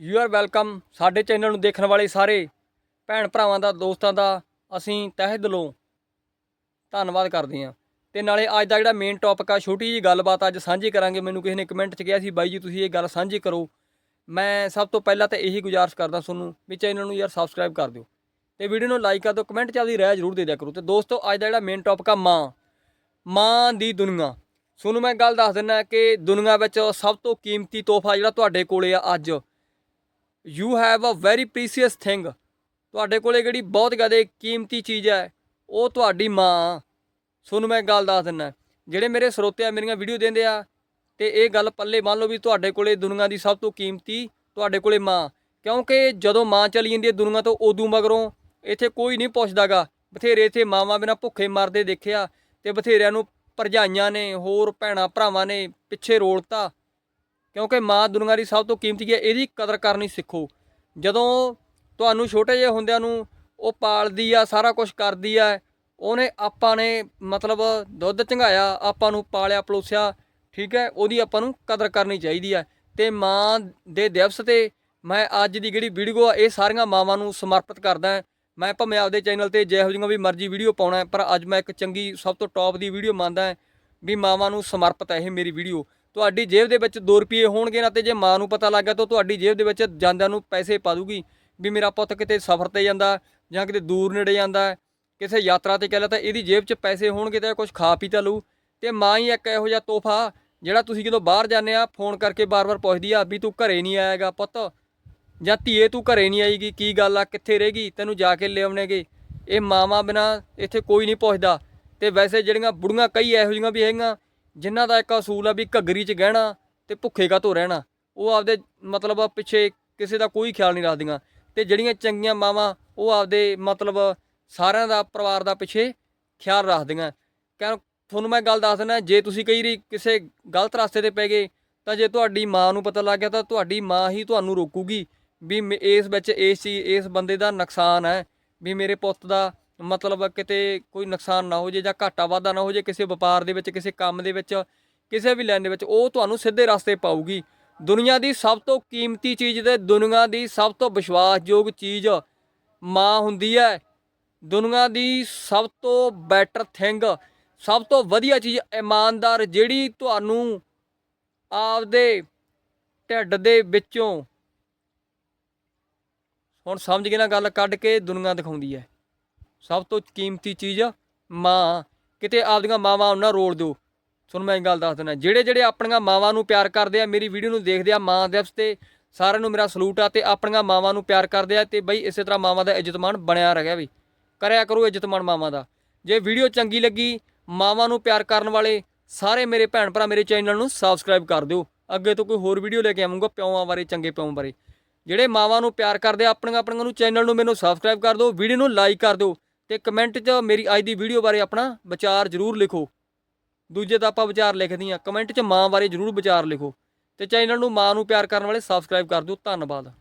You are welcome ਸਾਡੇ channel ਨੂੰ ਦੇਖਣ ਵਾਲੇ ਸਾਰੇ ਭੈਣ ਭਰਾਵਾਂ ਦਾ, ਦੋਸਤਾਂ ਦਾ ਅਸੀਂ ਤਹਿ ਦਿਲੋਂ ਧੰਨਵਾਦ ਕਰਦੇ ਹਾਂ। ਤੇ ਨਾਲੇ ਅੱਜ ਦਾ ਜਿਹੜਾ ਮੇਨ ਟੌਪਿਕ ਆ, ਛੋਟੀ ਜੀ ਗੱਲਬਾਤ ਅੱਜ ਸਾਂਝੀ ਕਰਾਂਗੇ। ਮੈਨੂੰ ਕਿਸੇ ਨੇ ਕਮੈਂਟ 'ਚ ਕਿਹਾ ਸੀ, ਬਾਈ ਜੀ ਤੁਸੀਂ ਇਹ ਗੱਲ ਸਾਂਝੀ ਕਰੋ। ਮੈਂ ਸਭ ਤੋਂ ਪਹਿਲਾਂ ਤਾਂ ਇਹੀ ਗੁਜ਼ਾਰਿਸ਼ ਕਰਦਾ ਤੁਹਾਨੂੰ ਵੀ ਚੈਨਲ ਨੂੰ ਯਾਰ ਸਬਸਕ੍ਰਾਈਬ ਕਰ ਦਿਓ। ਤੇ ਵੀਡੀਓ ਨੂੰ ਲਾਈਕ ਕਰ ਦਿਓ ਕਮੈਂਟ 'ਚ ਆਪਦੀ ਰਾਏ ਜ਼ਰੂਰ ਦੇ ਦਿਆ ਕਰੋ। ਤੇ ਦੋਸਤੋ, ਅੱਜ ਦਾ ਜਿਹੜਾ ਮੇਨ ਟੌਪਿਕ ਆ, ਮਾਂ। ਮਾਂ ਦੀ ਦੁਨੀਆ। ਤੁਹਾਨੂੰ ਮੈਂ ਗੱਲ ਦੱਸ ਦਿੰਦਾ ਕਿ ਦੁਨੀਆ ਵਿੱਚ ਸਭ ਤੋਂ ਕੀਮਤੀ ਤੋਹਫਾ ਜਿਹੜਾ ਤੁਹਾਡੇ ਕੋਲੇ ਆ ਅੱਜ you have a very precious thing ਤੁਹਾਡੇ ਕੋਲੇ ਜਿਹੜੀ ਬਹੁਤ ਜ਼ਿਆਦਾ ਕੀਮਤੀ ਚੀਜ਼ ਹੈ, ਉਹ ਤੁਹਾਡੀ ਮਾਂ। ਤੁਹਾਨੂੰ ਮੈਂ ਗੱਲ ਦੱਸ ਦਿੰਦਾ ਜਿਹੜੇ ਮੇਰੇ ਸਰੋਤੇ ਆ, ਮੇਰੀਆਂ ਵੀਡੀਓ ਦਿੰਦੇ ਆ, ਤੇ ਇਹ ਗੱਲ ਪੱਲੇ ਮੰਨ ਲਓ ਵੀ ਤੁਹਾਡੇ ਕੋਲੇ ਦੁਨੀਆ ਦੀ ਸਭ ਤੋਂ ਕੀਮਤੀ ਤੁਹਾਡੇ ਕੋਲੇ ਮਾਂ। ਕਿਉਂਕਿ ਜਦੋਂ ਮਾਂ ਚਲੀ ਜਾਂਦੀ ਹੈ ਦੁਨੀਆ ਤੋਂ ਉਦੋਂ ਮਗਰੋਂ, ਇੱਥੇ ਕੋਈ ਨਹੀਂ ਪੁੱਛਦਾਗਾ। ਬਥੇਰੇ ਇੱਥੇ ਮਾਵਾਂ ਬਿਨਾਂ ਭੁੱਖੇ ਮਰਦੇ ਦੇਖਿਆ, ਤੇ ਬਥੇਰਿਆਂ ਨੂੰ ਭਰਜਾਈਆਂ ਨੇ, ਹੋਰ ਭੈਣਾਂ ਭਰਾਵਾਂ ਨੇ ਪਿੱਛੇ ਰੋਲਤਾ। ਕਿਉਂਕਿ ਮਾਂ ਦੁਨੀਆ ਦੀ ਸਭ ਤੋਂ ਕੀਮਤੀ ਹੈ, ਇਹਦੀ ਕਦਰ ਕਰਨੀ ਸਿੱਖੋ। ਜਦੋਂ ਤੁਹਾਨੂੰ ਛੋਟੇ ਜਿਹੇ ਹੁੰਦਿਆਂ ਨੂੰ ਉਹ ਪਾਲਦੀ ਆ, ਸਾਰਾ ਕੁਝ ਕਰਦੀ ਆ, ਉਹਨੇ ਆਪਾਂ ਨੇ ਮਤਲਬ ਦੁੱਧ ਚੰਗਾਇਆ, ਆਪਾਂ ਨੂੰ ਪਾਲਿਆ, ਪਲੋਸਿਆ, ਠੀਕ ਹੈ, ਉਹਦੀ ਆਪਾਂ ਨੂੰ ਕਦਰ ਕਰਨੀ ਚਾਹੀਦੀ ਆ। ਤੇ ਮਾਂ ਦੇ ਦਿਵਸ ਤੇ ਮੈਂ ਅੱਜ ਦੀ ਜਿਹੜੀ ਵੀਡੀਓ ਆ, ਇਹ ਸਾਰੀਆਂ ਮਾਵਾਂ ਨੂੰ ਸਮਰਪਿਤ ਕਰਦਾ ਮੈਂ ਭਾਵੇਂ ਆਪਦੇ ਚੈਨਲ ਤੇ ਜਿਹੋ ਜਿਹੀਆਂ ਵੀ ਮਰਜ਼ੀ ਵੀਡੀਓ ਪਾਉਣਾ ਪਰ ਅੱਜ ਮੈਂ ਇੱਕ ਚੰਗੀ, ਸਭ ਤੋਂ ਟੌਪ ਦੀ ਵੀਡੀਓ ਮੰਨਦਾ ਵੀ ਮਾਵਾਂ ਨੂੰ ਸਮਰਪਿਤ ਹੈ ਇਹ ਮੇਰੀ ਵੀਡੀਓ। ਤੁਹਾਡੀ ਜੇਬ ਦੇ ਵਿੱਚ 2 ਰੁਪਏ ਹੋਣਗੇ ਨਾ ਤੇ ਜੇ ਮਾਂ ਨੂੰ ਪਤਾ ਲੱਗ ਗਿਆ ਤਾਂ ਤੁਹਾਡੀ ਜੇਬ ਦੇ ਵਿੱਚ ਜਾਂਦਿਆਂ ਨੂੰ ਪੈਸੇ ਪਾ ਦੂਗੀ ਵੀ ਮੇਰਾ ਪੁੱਤ ਕਿਤੇ ਸਫ਼ਰ ਤੇ ਜਾਂਦਾ ਜਾਂ ਕਿਤੇ ਦੂਰ ਨੇੜੇ ਜਾਂਦਾ, ਕਿਸੇ ਯਾਤਰਾ ਤੇ ਕਹਿ ਕਹਿੰਦਾ ਤਾਂ ਇਹਦੀ ਜੇਬ 'ਚ ਪੈਸੇ ਹੋਣਗੇ ਤਾਂ ਕੁਝ ਖਾ ਪੀ ਤਾਂ ਲਊ। ਤੇ ਮਾਂ ਹੀ ਇੱਕ ਇਹੋ ਜਿਹਾ ਤੋਹਫਾ ਜਿਹੜਾ ਤੁਸੀਂ ਜਦੋਂ ਬਾਹਰ ਜਾਂਦੇ ਆ, ਫੋਨ ਕਰਕੇ ਬਾਰ-ਬਾਰ ਪੁੱਛਦੀ ਆ ਵੀ ਤੂੰ ਘਰੇ ਨਹੀਂ ਆਏਗਾ ਪੁੱਤ ਜਾਂ ਧੀਏ ਤੂੰ ਘਰੇ ਨਹੀਂ ਆਏਗੀ ਕੀ ਗੱਲ ਆ, ਕਿੱਥੇ ਰਹੇਗੀ ਤੈਨੂੰ ਜਾ ਕੇ ਲਿਆਉਣੇਗੇ ਇਹ ਮਾਵਾਂ ਬਿਨਾ ਇੱਥੇ ਕੋਈ ਨਹੀਂ ਪੁੱਛਦਾ। ਤੇ ਵੈਸੇ ਜਿਹੜੀਆਂ ਬੁੜੀਆਂ ਕਈ ਇਹੋ ਜਿਹੀਆਂ ਵੀ ਹੈਗੀਆਂ ਜਿਨ੍ਹਾਂ ਦਾ ਇੱਕ ਅਸੂਲ ਆ ਵੀ ਘੱਗਰੀ 'ਚ ਗਹਿਣਾ ਤੇ ਭੁੱਖੇ ਕਾਹਤੋਂ ਰਹਿਣਾ। ਉਹ ਆਪਦੇ ਮਤਲਬ ਪਿੱਛੇ ਕਿਸੇ ਦਾ ਕੋਈ ਖਿਆਲ ਨਹੀਂ ਰੱਖਦੀਆਂ। ਤੇ ਜਿਹੜੀਆਂ ਚੰਗੀਆਂ ਮਾਵਾਂ, ਉਹ ਆਪਦੇ ਮਤਲਬ ਸਾਰਿਆਂ ਦਾ, ਪਰਿਵਾਰ ਦਾ ਪਿੱਛੇ ਖਿਆਲ ਰੱਖਦੀਆਂ। ਕਿਉਂ ਤੁਹਾਨੂੰ ਮੈਂ ਗੱਲ ਦੱਸ ਦਿੰਦਾ, ਜੇ ਤੁਸੀਂ ਕਈ ਵਾਰੀ ਕਿਸੇ ਗਲਤ ਰਸਤੇ ਤੇ ਪੈ ਗਏ, ਤਾਂ ਜੇ ਤੁਹਾਡੀ ਮਾਂ ਨੂੰ ਪਤਾ ਲੱਗ ਗਿਆ, ਤਾਂ ਤੁਹਾਡੀ ਮਾਂ ਹੀ ਤੁਹਾਨੂੰ ਰੋਕੂਗੀ ਵੀ ਮੇ- ਇਸ ਵਿੱਚ ਇਸ ਚੀਜ਼, ਇਸ ਬੰਦੇ ਦਾ ਨੁਕਸਾਨ ਹੈ, ਵੀ ਮੇਰੇ ਪੁੱਤ ਦਾ ਮਤਲਬ ਕਿਤੇ ਕੋਈ ਨੁਕਸਾਨ ਨਾ ਹੋ ਜੇ ਜਾਂ ਘਾਟਾ ਵਾਧਾ ਨਾ ਹੋ ਜੇ ਕਿਸੇ ਵਪਾਰ ਦੇ ਵਿੱਚ, ਕਿਸੇ ਕੰਮ ਦੇ ਵਿੱਚ, ਕਿਸੇ ਵੀ ਲਾਈਨ ਦੇ ਵਿੱਚ, ਉਹ ਤੁਹਾਨੂੰ ਸਿੱਧੇ ਰਸਤੇ ਪਾਊਗੀ। ਦੁਨੀਆ ਦੀ ਸਭ ਤੋਂ ਕੀਮਤੀ ਚੀਜ਼ ਤੇ ਦੁਨੀਆ ਦੀ ਸਭ ਤੋਂ ਵਿਸ਼ਵਾਸਯੋਗ ਚੀਜ਼ ਮਾਂ ਹੁੰਦੀ ਹੈ। ਦੁਨੀਆ ਦੀ ਸਭ ਤੋਂ ਬੈਟਰ ਥਿੰਗ ਸਭ ਤੋਂ ਵਧੀਆ ਚੀਜ਼ ਇਮਾਨਦਾਰ ਜਿਹੜੀ ਤੁਹਾਨੂੰ ਆਪਦੇ ਢਿੱਡ ਦੇ ਵਿੱਚੋਂ, ਹੁਣ ਸਮਝ ਗਏ ਨਾ ਗੱਲ ਕੱਢ ਕੇ ਦੁਨੀਆ ਦਿਖਾਉਂਦੀ ਹੈ। ਸਭ ਤੋਂ ਕੀਮਤੀ ਚੀਜ਼ ਮਾਂ। ਕਿਤੇ ਆਪਦੀਆਂ ਮਾਵਾਂ ਉਹਨਾਂ ਰੋਲ ਦਿਓ। ਤੁਹਾਨੂੰ ਮੈਂ ਇਹ ਗੱਲ ਦੱਸ ਦਿੰਦਾ, ਜਿਹੜੇ ਜਿਹੜੇ ਆਪਣੀਆਂ ਮਾਵਾਂ ਨੂੰ ਪਿਆਰ ਕਰਦੇ ਆ, ਮੇਰੀ ਵੀਡੀਓ ਨੂੰ ਦੇਖਦੇ ਆ ਮਾਂ ਦਿਵਸ ਤੇ ਸਾਰਿਆਂ ਨੂੰ ਮੇਰਾ ਸਲੂਟ ਆ ਤੇ ਆਪਣੀਆਂ ਮਾਵਾਂ ਨੂੰ ਪਿਆਰ ਕਰਦੇ ਆ ਤੇ ਬਈ ਇਸੇ ਤਰ੍ਹਾਂ ਮਾਵਾਂ ਦਾ ਇੱਜ਼ਤਮਾਨ ਬਣਿਆ ਰਹਿ ਗਿਆ ਵੀ। ਕਰਿਆ ਕਰੋ ਇੱਜ਼ਤਮਾਨ ਮਾਵਾਂ ਦਾ। ਜੇ ਵੀਡੀਓ ਚੰਗੀ ਲੱਗੀ, ਮਾਵਾਂ ਨੂੰ ਪਿਆਰ ਕਰਨ ਵਾਲੇ ਸਾਰੇ ਮੇਰੇ ਭੈਣ ਭਰਾ ਮੇਰੇ ਚੈਨਲ ਨੂੰ ਸਬਸਕ੍ਰਾਈਬ ਕਰ ਦਿਓ। ਅੱਗੇ ਤੋਂ ਕੋਈ ਹੋਰ ਵੀਡੀਓ ਲੈ ਕੇ ਆਵਾਂਗਾ ਪਿਓਾਂ ਬਾਰੇ, ਚੰਗੇ ਪਿਓਾਂ ਬਾਰੇ। ਜਿਹੜੇ ਮਾਵਾਂ ਨੂੰ ਪਿਆਰ ਕਰਦੇ ਆ, ਆਪਣੀਆਂ ਆਪਣੀਆਂ ਨੂੰ ਚੈਨਲ ਨੂੰ ਮੈਨੂੰ ਸਬਸਕ੍ਰਾਈਬ ਕਰ ਦਿਓ, ਵੀਡੀਓ ਨੂੰ ਲਾਈਕ ਕਰ ਦਿਓ। ਤੇ ਕਮੈਂਟ 'ਚ ਮੇਰੀ ਅੱਜ ਦੀ ਵੀਡੀਓ ਬਾਰੇ ਆਪਣਾ ਵਿਚਾਰ ਜ਼ਰੂਰ ਲਿਖੋ। ਦੂਜੇ ਤਾਂ ਆਪਾਂ ਵਿਚਾਰ ਲਿਖਦੇ ਹਾਂ ਕਮੈਂਟ 'ਚ ਮਾਂ ਬਾਰੇ ਜ਼ਰੂਰ ਵਿਚਾਰ ਲਿਖੋ। ਤੇ ਚੈਨਲ ਨੂੰ ਮਾਂ ਨੂੰ ਪਿਆਰ ਕਰਨ ਵਾਲੇ ਸਬਸਕ੍ਰਾਈਬ ਕਰ ਦਿਓ। ਧੰਨਵਾਦ।